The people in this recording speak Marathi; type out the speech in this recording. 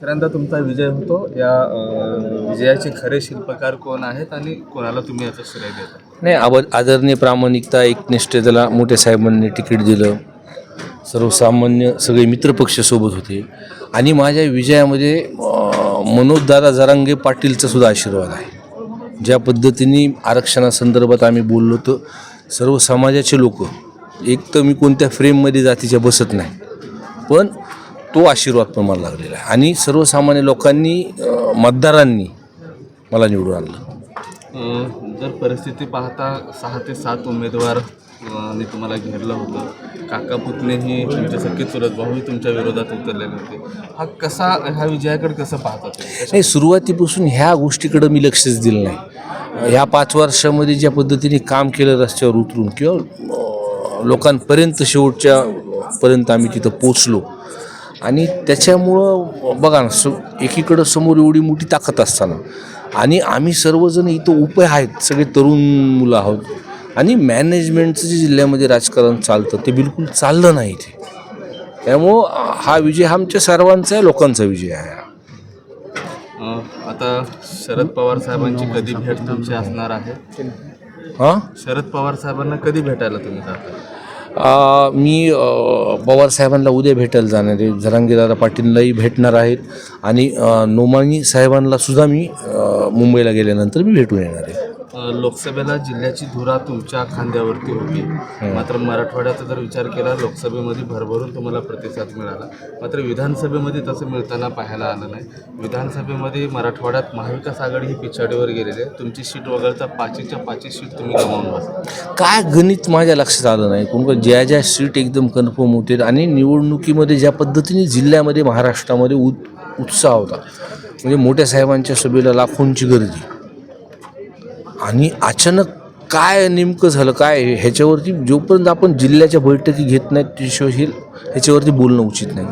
तिसऱ्यांदा तुमचा विजय होतो. या विजयाचे खरे शिल्पकार कोण आहेत आणि कोणाला तुम्ही याचं श्रेय देता? नाही आव आदरणीय प्रामाणिकता एकनिष्ठतेला मोठे साहेबांनी तिकीट दिलं. सर्वसामान्य सगळे मित्रपक्ष सोबत होते. आणि माझ्या विजयामध्ये अं, मनोजदादा जरांगे पाटीलचा सुद्धा आशीर्वाद आहे. ज्या पद्धतीने आरक्षणासंदर्भात आम्ही बोललो तर सर्व समाजाचे लोक एक तर मी कोणत्या फ्रेममध्ये जातीच्या बसत नाही. पण तो आशीर्वाद पण मला लागलेला आहे. आणि सर्वसामान्य लोकांनी मतदारांनी मला निवडून आणलं. जर परिस्थिती पाहता सहा ते सात उमेदवार ने तुम्हाला घेरलं होतं. काका पुतणेही तुमचे सख्खे चुलत भाऊही तुमच्या विरोधात उतरलेले होते. हा कसा ह्या विजयाकडे कसं पाहता तुम्ही? नाही सुरुवातीपासून ह्या गोष्टीकडं मी लक्षच दिलं नाही. ह्या पाच वर्षामध्ये ज्या पद्धतीने काम केलं रस्त्यावर उतरून किंवा लोकांपर्यंत शेवटच्या पर्यंत आम्ही तिथं पोचलो आणि त्याच्यामुळं बघा ना स एकीकडं समोर एवढी मोठी ताकद असताना आणि आम्ही सर्वजण इथं उपाय आहेत सगळे तरुण मुलं आहोत. आणि मॅनेजमेंटचं जे जिल्ह्यामध्ये राजकारण चालतं ते बिलकुल चाललं नाही इथे. त्यामुळं हा विजय हा आमच्या सर्वांचा आहे लोकांचा विजय आहे. हा. आता शरद पवार साहेबांची कधी भेट तुमची असणार आहे? हां? शरद पवार साहेबांना कधी भेटायला तुम्ही जाता? मी पवारसाहेबांना पवार साहेबांना उद्या भेटायला जाणार आहे. जरांगीदादा पाटीललाही भेटणार आहेत. आणि नोमानी साहेबांना सुद्धा मी मुंबईला गेल्यानंतर मी भेटून येणार आहे. लोकसभेला जिल्ह्याची धुरा तुमच्या खांद्यावरती होती. मात्र मराठवाड्याचा जर विचार केला लोकसभेमध्ये भरभरून तुम्हाला प्रतिसाद मिळाला. मात्र विधानसभेमध्ये तसं मिळताना पाहायला आलं नाही. विधानसभेमध्ये मराठवाड्यात महाविकास आघाडी ही पिछाडीवर गेलेली आहे. तुमची सीट वगळता पाचीच्या पाचही सीट तुम्ही गमावून बसला. काय गणित माझ्या लक्षात आलं नाही. कोण ज्या ज्या सीट एकदम कन्फर्म होते आणि निवडणुकीमध्ये ज्या पद्धतीने जिल्ह्यामध्ये महाराष्ट्रामध्ये उत उत्साह होता. म्हणजे मोठ्या साहेबांच्या सभेला लाखोंची गर्दी. आणि अचानक काय नेमकं झालं काय ह्याच्यावरती जोपर्यंत आपण जिल्ह्याच्या बैठकी घेत नाहीत त्याशिवाय ह्याच्यावरती बोलणं उचित नाही.